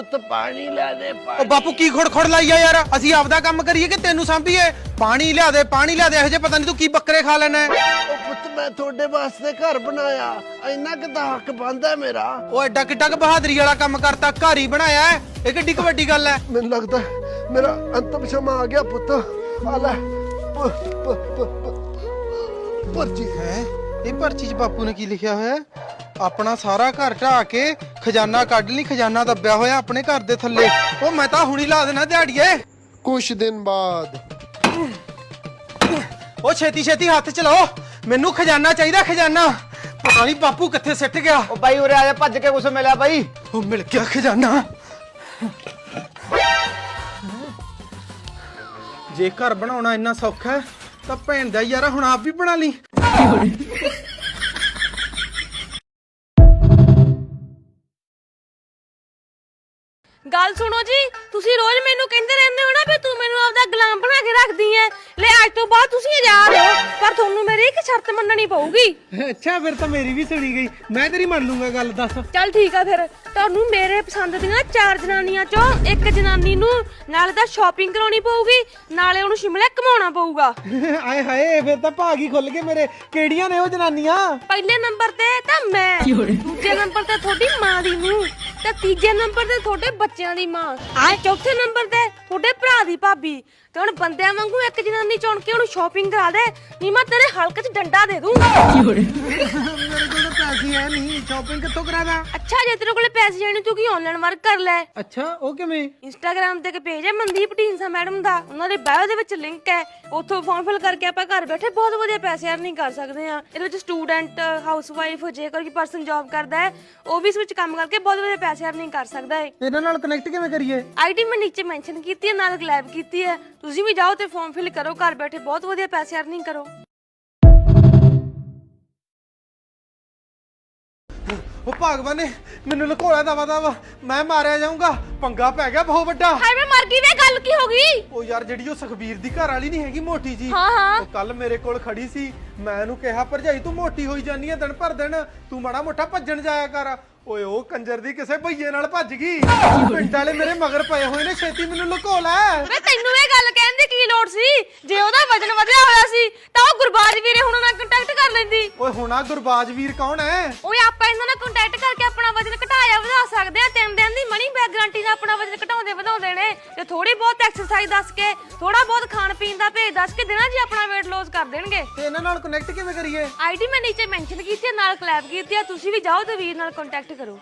ਪੁੱਤ ਪਾਣੀ ਲੈ ਦੇ ਉਹ ਪਾਣੀ। ਬਾਪੂ ਕੀ ਖੜ ਖੜ ਲਾਈਆ ਯਾਰ? ਅਸੀਂ ਆਪਦਾ ਕੰਮ ਕਰੀਏ ਕਿ ਤੈਨੂੰ ਸਾਂਭੀਏ? ਪਾਣੀ ਲਿਆ ਦੇ ਪਾਣੀ ਲਿਆ ਦੇ ਇਹੋ ਜੇ ਪਤਾ ਨਹੀਂ ਤੂੰ ਕੀ ਬੱਕਰੇ ਖਾ ਲੈਣਾ ਉਹ ਪੁੱਤ ਮੈਂ ਤੁਹਾਡੇ ਵਾਸਤੇ ਘਰ ਬਣਾਇਆ। ਇੰਨਾ ਕਿ ਤਾਂ ਹੱਕ ਬਣਦਾ ਮੇਰਾ। ਉਹ ਐਡਾ ਕਿੱਡਾ ਕੁ ਬਹਾਦਰੀ ਵਾਲਾ ਕੰਮ ਕਰਤਾ ਘਰ ਹੀ ਬਣਾਇਆ ਹੈ। ਇਹ ਕਿੱਡੀ ਕੁ ਵੱਡੀ ਗੱਲ ਹੈ। ਮੈਨੂੰ ਲੱਗਦਾ ਮੇਰਾ ਅੰਤਮ ਸਮਾਂ ਆ ਗਿਆ ਪੁੱਤ। ਆ ਲੈ ਪ- ਪ- ਪ- ਪ- ਪਰਚੀ। ਹੈ? ਇਹ ਪਰਚੀ 'ਚ ਬਾਪੂ ਨੇ ਕੀ ਲਿਖਿਆ ਹੋਇਆ ਹੈ? ਆਪਣਾ ਸਾਰਾ ਘਰ ਢਾ ਕੇ ਖਜ਼ਾਨਾ ਕੱਢ ਲਈ ਖਜ਼ਾਨਾ ਦੱਬਿਆ ਹੋਇਆ ਆਪਣੇ ਘਰ ਦੇ ਥੱਲੇ। ਉਹ ਮੈਂ ਤਾਂ ਹੁਣੀ ਲਾ ਦੇਣਾ ਦਿਹਾੜੀਏ। ਕੁਛ ਦਿਨ ਬਾਅਦ। ਉਹ ਛੇਤੀ ਛੇਤੀ ਹੱਥ ਚਲਾਓ। ਮੈਨੂੰ ਖਜ਼ਾਨਾ ਚਾਹੀਦਾ ਖਜ਼ਾਨਾ। ਪਤਾ ਨਹੀਂ ਬਾਪੂ ਕਿੱਥੇ ਸਿੱਟ ਗਿਆ। ਉਹ ਬਾਈ ਉਰੇ ਆ ਜਾ ਭੱਜ ਕੇ ਕੁਛ ਮਿਲਿਆ ਬਾਈ। ਉਹ ਮਿਲ ਗਿਆ ਖਜ਼ਾਨਾ। ਜੇ ਘਰ ਬਣਾਉਣਾ ਇੰਨਾ ਸੌਖਾ ਹੈ ਤਾਂ ਭੈਣ ਦਾ ਯਾਰਾ ਹੁਣ ਆਪ ਵੀ ਬਣਾ ਲਈ। ਗੱਲ ਸੁਣੋ ਜੀ ਤੁਸੀਂ ਰੋਜ਼ ਮੈਨੂੰ ਕਹਿੰਦੇ ਰਹਿੰਦੇ ਹੋ ਨਾ ਵੀ ਤੂੰ ਮੈਨੂੰ ਆਪਦਾ ਗੁਲਾਮ ਬਣਾ ਕੇ ਰੱਖਦੀ ਐ। ਲੈ ਅੱਜ ਤੋਂ ਬਾਅਦ ਤੁਸੀਂ ਆਜ਼ਾਦ ਹੋ ਪਰ ਤੁਹਾਨੂੰ ਮੇਰੀ ਇੱਕ ਸ਼ਰਤ ਮੰਨਣੀ ਪਊਗੀ। ਅੱਛਾ ਫਿਰ ਤਾਂ ਮੇਰੀ ਵੀ ਸੁਣੀ ਗਈ। ਮੈਂ ਤੇਰੀ ਮੰਨ ਲੂੰਗਾ ਗੱਲ ਦੱਸ। ਚੱਲ ਠੀਕ ਆ ਫਿਰ। ਤੁਹਾਨੂੰ ਮੇਰੇ ਪਸੰਦ ਦੀਆਂ ਚਾਰ ਜਨਾਨੀਆਂ ਚੋਂ ਇੱਕ ਜਨਾਨੀ ਨੂੰ ਨਾਲੇ ਤਾਂ ਸ਼ਾਪਿੰਗ ਕਰਾਉਣੀ ਪਊਗੀ ਨਾਲੇ ਉਹਨੂੰ ਸ਼ਿਮਲੇ ਘਮਾਉਣਾ ਪਊਗਾ। ਆਏ ਹਾਏ ਫਿਰ ਤਾਂ ਭਾਗ ਹੀ ਖੁੱਲ ਗਏ ਮੇਰੇ। ਕਿਹੜੀਆਂ ਨੇ ਉਹ ਜਨਾਨੀਆਂ? ਪਹਿਲੇ ਨੰਬਰ ਤੇ ਤਾਂ ਮੈਂ ਦੂਜੇ ਨੰਬਰ ਤੇ ਤੁਹਾਡੀ ਮਾਂ ਦੀ ਨੂੰ ਤੇ ਤੀਜੇ ਨੰਬਰ ਤੇ ਤੁਹਾਡੇ ਬੱਚਿਆਂ ਦੀ ਮਾਂ। ਆ ਚੌਥੇ ਨੰਬਰ ਤੇ ਤੁਹਾਡੇ ਭਰਾ ਦੀ ਭਾਬੀ। ਤੇ ਹੁਣ ਬੰਦਿਆਂ ਵਾਂਗੂ ਇੱਕ ਜਨਾਨੀ ਚੁਣ ਕੇ ਉਹਨੂੰ ਸ਼ਾਪਿੰਗ ਕਰਾ ਦੇ। ਨਹੀਂ ਮੈਂ ਤੇਰੇ ਹਲਕ 'ਚ ਡੰਡਾ ਦੇ ਦੂੰਗਾ। ਮੇਰੇ ਕੋਲ ਤਾਂ ਪੈਸੇ ਹੈ ਨਹੀਂ। ਸ਼ਾਪਿੰਗ ਕਿੱਥੋਂ ਕਰਾਦਾ ਅੱਛਾ ਜੇ ਤੇਰੇ ਕੋਲੇ ਪੈਸੇ ਜਾਣੇ ਤੂੰ ਕੀ ਆਨਲਾਈਨ ਵਰਕ ਕਰ ਲੈ? ਅੱਛਾ ਉਹ ਕਿਵੇਂ? ਇੰਸਟਾਗ੍ਰam ਤੇ ਇੱਕ ਪੇਜ ਹੈ ਮਨਦੀਪ ਢੀਂਸਾ ਮੈਡਮ ਦਾ। ਉਹਨਾਂ ਦੇ ਬਾਇਓ ਦੇ ਵਿੱਚ ਲਿੰਕ ਹੈ। ਉੱਥੋਂ ਫਾਰਮ ਫਿਲ ਕਰਕੇ ਆਪਾਂ ਘਰ ਬੈਠੇ ਬਹੁਤ ਵਧੀਆ ਪੈਸੇ ਅਰਨਿੰਗ ਕਰ ਸਕਦੇ ਆ ਇਹਦੇ ਵਿੱਚ ਸਟੂਡੈਂਟ ਹਾਊਸਵਾਈਫ ਜੇ ਕੋਈ ਪਰਸਨ ਜੌਬ ਕਰਦਾ ਹੈ ਉਹ ਵੀ ਇਸ ਵਿੱਚ ਕੰਮ ਕਰਕੇ ਬਹੁਤ ਵਧੀਆ ਪੈਸੇ ਅਰਨਿੰਗ ਕਰ ਸਕਦਾ ਹੈ ਇਹਨਾਂ ਨਾਲ ਕਨੈਕਟ ਕਿਵੇਂ ਕਰੀਏ? ਆਈਡੀ ਮੈਂ ਨੀਚੇ ਮੈਂਸ਼ਨ ਕੀਤੀ ਹੈ ਨਾਲ ਗਲੈਬ ਕੀਤੀ ਹੈ। ਤੁਸੀਂ ਵੀ ਜਾਓ ਤੇ ਫਾਰਮ ਫਿਲ ਕਰੋ ਘਰ ਬੈਠੇ ਬਹੁਤ ਵਧੀਆ ਪੈਸੇ ਅਰਨਿੰਗ ਕਰੋ। ਉਹ ਭਗਵਾਨ ਨੇ ਮੈਨੂੰ ਲੁਕੋਇਆ ਦਵਾ ਦਵਾ ਮੈਂ ਮਾਰਿਆ ਜਾਊਂਗਾ ਪੰਗਾ ਪੈ ਗਿਆ ਬਹੁਤ ਵੱਡਾ। ਹਾਏ ਮੈਂ ਮਰ ਗਈ ਵੇ ਗੱਲ ਕੀ ਹੋ ਗਈ? ਉਹ ਯਾਰ ਜਿਹੜੀ ਉਹ ਸੁਖਬੀਰ ਦੀ ਘਰ ਵਾਲੀ ਨਹੀਂ ਹੈਗੀ ਮੋਟੀ ਜੀ। ਹਾਂ ਹਾਂ। ਉਹ ਕੱਲ ਮੇਰੇ ਕੋਲ ਖੜੀ ਸੀ ਮੈਂ ਉਹਨੂੰ ਕਿਹਾ ਭਰਜਾਈ ਤੂੰ ਮੋਟੀ ਹੋਈ ਜਾਨੀ ਆ ਦਿਨ ਭਰ ਦਿਨ ਤੂੰ ਮਾੜਾ ਮੋਟਾ ਭੱਜਣ ਜਾਇਆ ਕਰ। ਓਏ, ਉਹ ਕੰਜਰ ਦੀ ਕਿਸੇ ਭਈਏ ਨਾਲ ਭੱਜ ਗਈ। ਪਿੰਡ ਵਾਲੇ ਮੇਰੇ ਮਗਰ ਪਏ ਹੋਏ ਨੇ, ਛੇਤੀ ਮੈਨੂੰ ਲੁਕੋ ਲੈ। ਵੇ ਤੈਨੂੰ ਇਹ ਗੱਲ ਕਹਿਣ ਦੀ ਕੀ ਲੋੜ ਸੀ? ਜੇ ਉਹਦਾ ਵਜਨ ਵਧਿਆ ਹੋਇਆ ਸੀ, ਤਾਂ ਉਹ ਗੁਰਬਾਜ ਵੀਰੇ ਹੁਣ ਨਾਲ ਕੰਟੈਕਟ ਕਰ ਲੈਂਦੀ? ਓਏ ਹੁਣਾ ਗੁਰਬਾਜ ਵੀਰ ਕੌਣ ਹੈ ਓਏ ਆਪਾਂ ਇਹਨਾਂ ਨਾਲ ਕੰਟੈਕਟ ਕਰਕੇ ਆਪਣਾ ਵਜਨ ਘਟਾਇਆ ਵਧਾ ਸਕਦੇ ਆ। ਤਿੰਨ ਦਿਨ ਦੀ ਮਨੀ ਬੈਕ ਗਾਰੰਟੀ ਨਾਲ ਆਪਣਾ ਵਜਨ ਘਟਾਉਂਦੇ ਵਧਾਉਂਦੇ ਨੇ। ਤੇ ਥੋੜੀ ਬਹੁਤ ਐਕਸਰਸਾਈਜ਼ ਦੱਸ ਕੇ ਥੋੜਾ ਬਹੁਤ ਖਾਣ ਪੀਣ ਦਾ ਭੇਜ ਦੱਸ ਕੇ ਦੇਣਾ ਜੀ ਆਪਣਾ weight loss ਕਰ ਦੇਣਗੇ। ਤੇ ਇਹਨਾਂ ਨਾਲ ਕਨੈਕਟ ਕਿਵੇਂ ਕਰੀਏ? ਆਈਡੀ ਮੈਂ ਨੀਚੇ ਮੈਂਸ਼ਨ ਕੀਤੀ ਹੈ ਨਾਲ ਕਲੈਬ ਕੀਤੀ ਹੈ ਤੁਸੀਂ ਵੀ ਜਾਓ ਤੇ ਵੀਰ ਨਾਲ ਕੰਟੈਕਟ ਕਰੋ।